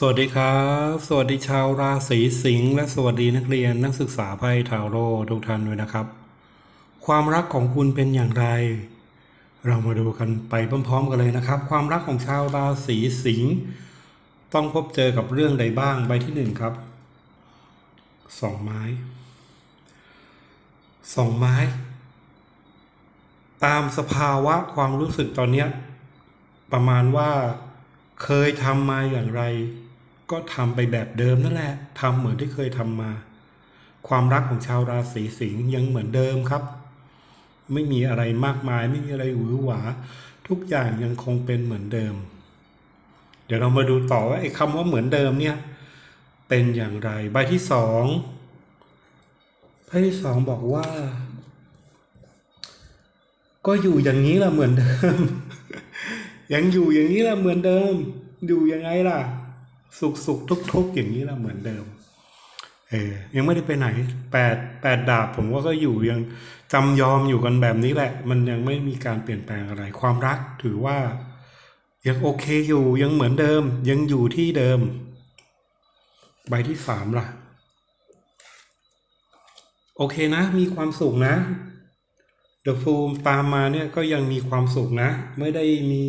สวัสดีครับ สวัสดีชาวราศีสิงห์และสวัสดีนักเรียนนักศึกษาไพ่ทาโร่ทุกท่านด้วยนะครับ ความรักของคุณเป็นอย่างไร เรามาดูกันไปพร้อมๆกันเลยนะครับ ความรักของชาวราศีสิงห์ต้องพบเจอกับเรื่องใดบ้างใบที่หนึ่งครับสองไม้สองไม้ ตามสภาวะความรู้สึกตอนเนี้ยประมาณว่าเคยทำมาอย่างไร ก็ทำไปแบบเดิมนั่นแหละทำเหมือนที่เคยทำมา ความรักของชาวราศีสิงห์ยังเหมือนเดิมครับ ไม่มีอะไรมากมาย ไม่มีอะไรหวือหวา ทุกอย่างยังคงเป็นเหมือนเดิม เดี๋ยวเรามาดูต่อว่าไอ้คำว่าเหมือนเดิมเนี่ย เป็นอย่างไร ใบที่สองใบที่สองบอกว่า ก็อยู่อย่างนี้แหละเหมือนเดิม ยังอยู่อย่างนี้แหละเหมือนเดิม อยู่ยังไงล่ะ สุขสุขทุกทุกอย่างนี้แหละเหมือนเดิม เออ ยังไม่ได้ไปไหนแปดแปดดาบผมว่าก็อยู่ยังจำยอมอยู่กันแบบนี้แหละ มันยังไม่มีการเปลี่ยนแปลงอะไร ความรักถือว่า ยังโอเคอยู่ยังเหมือนเดิม ยังอยู่ที่เดิม ใบที่สามล่ะ โอเคนะ มีความสุขนะเดอะฟูมตามมาเนี่ยก็ยังมีความสุขนะ ไม่ได้มี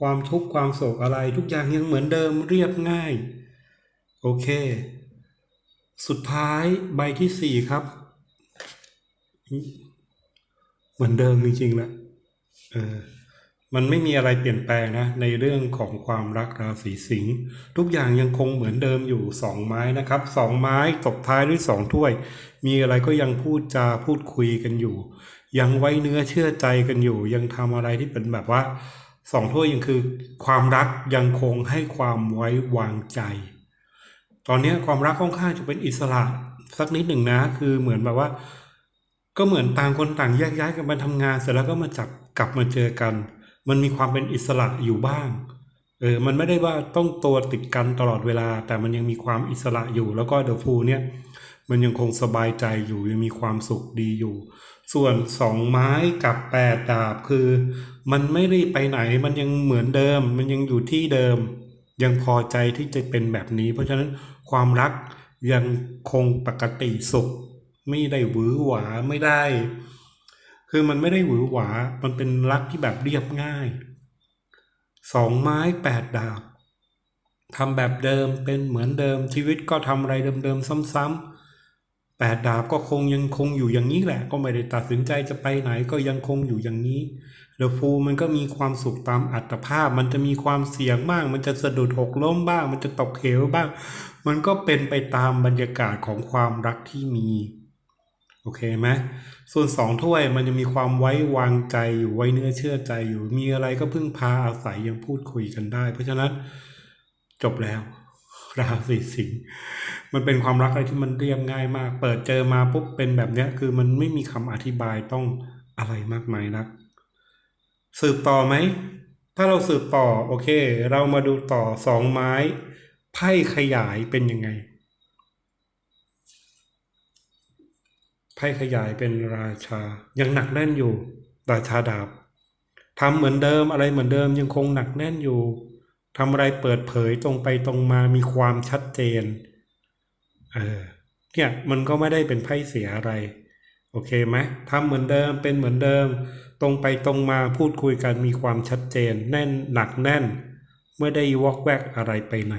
ความทุกข์ความโศกอะไร ทุกอย่างยังเหมือนเดิมเรียบง่าย โอเค สุดท้ายใบที่สี่ครับ เหมือนเดิมจริงๆแหละเออมันไม่มีอะไรเปลี่ยนแปลงนะ ในเรื่องของความรักราศีสิงห์ทุกอย่างยังคงเหมือนเดิมอยู่สองไม้นะครับสองไม้ตบท้ายด้วยสองถ้วย มีอะไรก็ยังพูดจาพูดคุยกันอยู่ ยังไว้เนื้อเชื่อใจกันอยู่ ยังทำอะไรที่เป็นแบบว่า สองถ้วยยังคือ ความรักยังคงให้ความไว้วางใจ ตอนนี้ความรักค่อนข้างจะเป็นอิสระสักนิดหนึ่งนะ คือเหมือนแบบว่า ก็เหมือนต่างคนต่างแยกย้ายกันไปทำงาน เสร็จแล้วก็มาจับกลับมาเจอกัน มันมีความเป็นอิสระอยู่บ้าง เออมันไม่ได้ว่าต้องตัวติดกันตลอดเวลา แต่มันยังมีความอิสระอยู่ แล้วก็เดอะฟูเนี่ย มันยังคงสบายใจอยู่ยังมีความสุขดีอยู่ ส่วนสองไม้กับแปดดาบคือ มันไม่ได้ไปไหนมันยังเหมือนเดิม มันยังอยู่ที่เดิม ยังพอใจที่จะเป็นแบบนี้ เพราะฉะนั้นความรักยังคงปกติสุข ไม่ได้หวือหวาไม่ได้ คือมันไม่ได้หวือหวา มันเป็นรักที่แบบเรียบง่าย สองไม้แปดดาบทำแบบเดิมเป็นเหมือนเดิมชีวิตก็ทำอะไรเดิมๆซ้ำๆแปดดาบก็คงยังคงอยู่อย่างนี้แหละ ก็ไม่ได้ตัดสินใจจะไปไหนก็ยังคงอยู่อย่างนี้เดอะฟูมันก็มีความสุขตามอัตภาพ มันจะมีความเสี่ยงบ้าง มันจะสะดุดหกล้มบ้าง มันจะตกเหวบ้าง มันก็เป็นไปตามบรรยากาศของความรักที่มี โอเคไหมส่วนสองถ้วยมันจะมีความไว้วางใจอยู่ไว้เนื้อเชื่อใจอยู่ มีอะไรก็พึ่งพาอาศัยยังพูดคุยกันได้ เพราะฉะนั้นจบแล้ว ราศีสิงห์มันเป็นความรักอะไรที่มันเรียบง่ายมาก เปิดเจอมาปุ๊บเป็นแบบเนี้ย คือมันไม่มีคำอธิบายต้องอะไรมากมายนักสืบต่อไหม ถ้าเราสืบต่อ โอเค เรามาดูต่อสองไม้ไพ่ขยายเป็นยังไง ไพ่ขยายเป็นราชา ยังหนักแน่นอยู่ ราชาดาบทำเหมือนเดิมอะไรเหมือนเดิมยังคงหนักแน่นอยู่ทำอะไรเปิดเผยตรงไปตรงมามีความชัดเจน เออ เนี่ยมันก็ไม่ได้เป็นไพ่เสียอะไร โอเคไหมทำเหมือนเดิมเป็นเหมือนเดิม ตรงไปตรงมาพูดคุยกันมีความชัดเจน แน่นหนักแน่น ไม่ได้วอกแวกอะไรไปไหน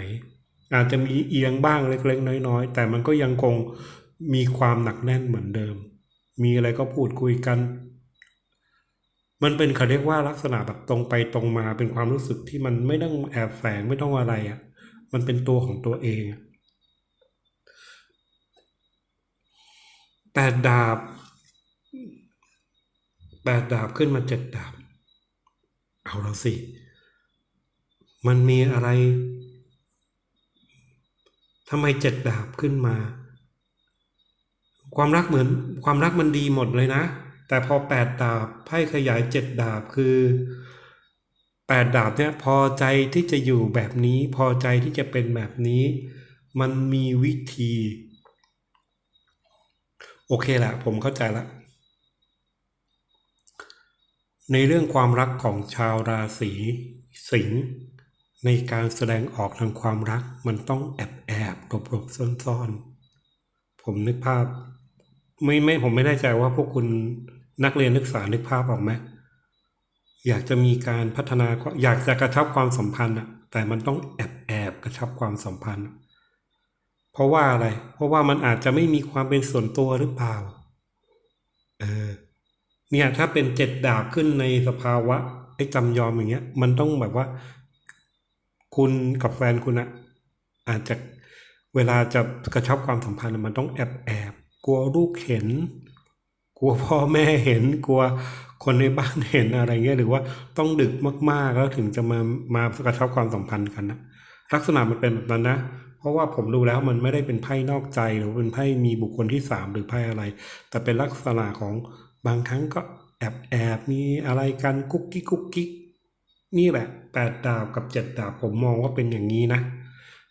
อาจจะมีเอียงบ้างเล็กๆน้อยๆ แต่มันก็ยังคง มีความหนักแน่นเหมือนเดิม มีอะไรก็พูดคุยกัน มันเป็นเขาเรียกว่าลักษณะแบบตรงไปตรงมาเป็นความรู้สึกที่มันไม่ต้องแอบแฝงไม่ต้องอะไรอะ่ะ มันเป็นตัวของตัวเอง แปดดาบแปดดาบขึ้นมาเจ็ดดาบ เอาแล้วสิ มันมีอะไรทำไมเจ็ดดาบขึ้นมา ความรักเหมือนความรักมันดีหมดเลยนะ แต่พอแปดดาบไพ่ขยายเจ็ดดาบคือแปดดาบเนี่ยพอใจที่จะอยู่แบบนี้ พอใจที่จะเป็นแบบนี้ มันมีวิธี โอเคละผมเข้าใจละในเรื่องความรักของชาวราศีสิงห์ในการแสดงออกทางความรักมันต้องแอบแอบหลบหลบซ่อนซ่อนๆผมนึกภาพ ไม่ไม่ผมไม่แน่ใจว่าพวกคุณนักเรียนนักศึกษานึกภาพออกไหมอยากจะมีการพัฒนาอยากจะกระชับความสัมพันธ์อะแต่มันต้องแอบแอบกระชับความสัมพันธ์ เพราะว่าอะไร เพราะว่ามันอาจจะไม่มีความเป็นส่วนตัวหรือเปล่า เออ เนี่ยถ้าเป็นเจ็ดดาบขึ้นในสภาวะไอ้จำยอมอย่างเงี้ย มันต้องแบบว่า คุณกับแฟนคุณอะอาจจะเวลาจะกระชับความสัมพันธ์มันต้องแอบแอบ กลัวลูกเห็น กลัวพ่อแม่เห็น กลัวคนในบ้านเห็นอะไรเงี้ยหรือว่าต้องดึกมากๆแล้วถึงจะมามากระชับความสัมพันธ์กันนะลักษณะมันเป็นแบบนั้นนะเพราะว่าผมดูแล้วมันไม่ได้เป็นไพ่นอกใจหรือเป็นไพ่มีบุคคลที่สามหรือไพ่อะไร แต่เป็นลักษณะของบางครั้งก็แอบแอบมีอะไรกันกุ๊กกิ๊กกุ๊กกิ๊กนี่แหละแปดดาบกับเจ็ดดาบผมมองว่าเป็นอย่างนี้นะ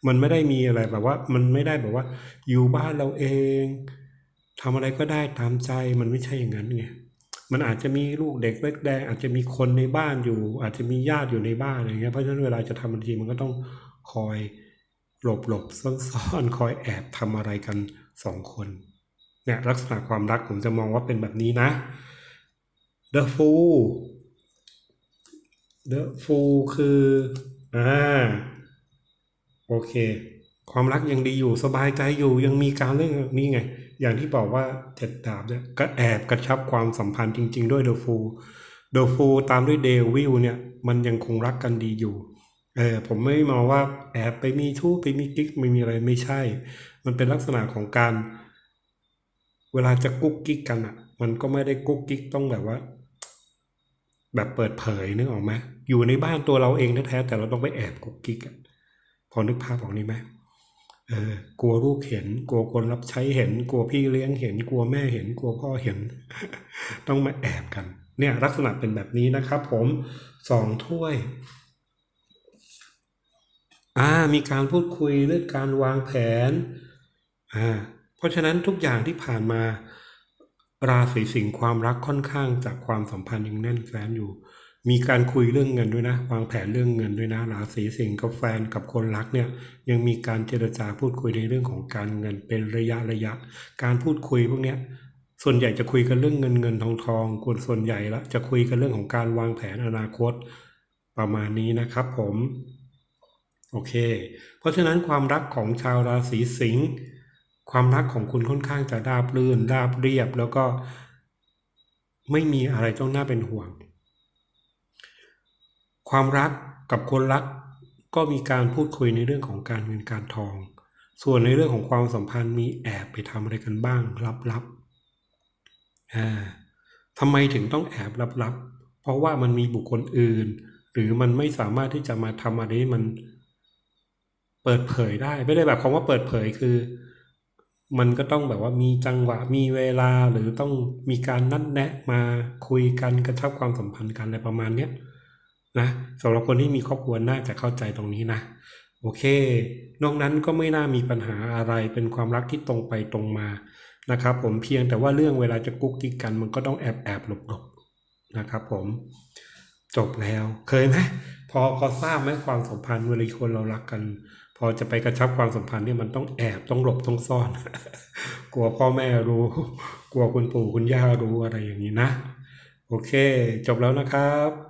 มันไม่ได้มีอะไรแบบว่า มันไม่ได้แบบว่า อยู่บ้านเราเอง ทำอะไรก็ได้ตามใจมันไม่ใช่อย่างนั้นไงมันอาจจะมีลูกเด็กเล็กแดงอาจจะมีคนในบ้านอยู่ อาจจะมีญาติอยู่ในบ้านอะไรเงี้ยเพราะฉะนั้นเวลาจะทำบางทีมันก็ต้องคอยหลบหลบซ่อนๆคอยแอบทำอะไรกันสองคนเนี่ยลักษณะความรักผมจะมองว่าเป็นแบบนี้นะ The Fool The Fool คืออ่าโอเค ความรักยังดีอยู่สบายใจอยู่ยังมีการเรื่องนี้ไง อย่างที่บอกว่าเจ็ดดาบเนี่ยก็แอบกระชับความสัมพันธ์จริง ๆ ด้วยเดอะฟูเดอะฟูตามด้วยเดวิลเนี่ยมันยังคงรักกันดีอยู่เออผมไม่มองว่าแอบไปมีชู้ไปมีกิ๊กไม่มีอะไรไม่ใช่ มันเป็นลักษณะของการ เวลาจะกุ๊กกิ๊กกันอะ มันก็ไม่ได้กุ๊กกิ๊กต้องแบบว่า แบบเปิดเผยนึกออกไหมอยู่ในบ้านตัวเราเองแท้ๆแต่เราต้องไปแอบกุ๊กกิ๊กอะพอนึกภาพออกนี่ไหม กลัวลูกเห็น กลัวคนรับใช้เห็น กลัวพี่เลี้ยงเห็น กลัวแม่เห็น กลัวพ่อเห็น ต้องมาแอบกัน เนี่ยลักษณะเป็นแบบนี้นะครับผมสองถ้วยอ่ามีการพูดคุยเรื่องการวางแผนอ่าเพราะฉะนั้นทุกอย่างที่ผ่านมาราศีสิงห์ความรักค่อนข้างจากความสัมพันธ์ยังแน่นแฟ้นอยู่ มีการคุยเรื่องเงินด้วยนะ วางแผนเรื่องเงินด้วยนะราศีสิงห์กับแฟนกับคนรักเนี่ยยังมีการเจรจาพูดคุยในเรื่องของการเงินเป็นระยะระยะ การพูดคุยพวกเนี้ยส่วนใหญ่จะคุยกันเรื่องเงินเงินทองทองคนส่วนใหญ่ละจะคุยกันเรื่องของการวางแผนอนาคตประมาณนี้นะครับผมโอเค เพราะฉะนั้นความรักของชาวราศีสิงห์ความรักของคุณค่อนข้างจะราบรื่นราบเรียบ แล้วก็ไม่มีอะไรต้องน่าเป็นห่วง ความรักกับคนรัก ก็มีการพูดคุยในเรื่องของการเงินการทอง ส่วนในเรื่องของความสัมพันธ์มีแอบไปทำอะไรกันบ้างลับๆอ่าทำไมถึงต้องแอบลับๆ เพราะว่ามันมีบุคคลอื่น หรือมันไม่สามารถที่จะมาทำอะไรมันเปิดเผยได้ ไม่ได้แบบคำว่าเปิดเผยคือ มันก็ต้องแบบว่ามีจังหวะมีเวลาหรือต้องมีการนัดแนะมาคุยกันกระชับความสัมพันธ์กันอะไรประมาณเนี้ย นะสำหรับคนที่มีครอบครัวน่าจะเข้าใจตรงนี้นะ โอเค นอกนั้นก็ไม่น่ามีปัญหาอะไรเป็นความรักที่ตรงไปตรงมานะครับ ผมเพียงแต่ว่าเรื่องเวลาจะกุ๊กกิ๊กกัน มันก็ต้องแอบแอบหลบหลบนะครับผมจบแล้วเคยไหมพอพอทราบไหมความสัมพันธ์เวลาคนเรารักกัน พอจะไปกระชับความสัมพันธ์เนี่ยมันต้องแอบต้องหลบต้องซ่อน กลัวพ่อแม่รู้ กลัวคุณปู่คุณย่ารู้อะไรอย่างนี้นะ โอเค จบแล้วนะครับ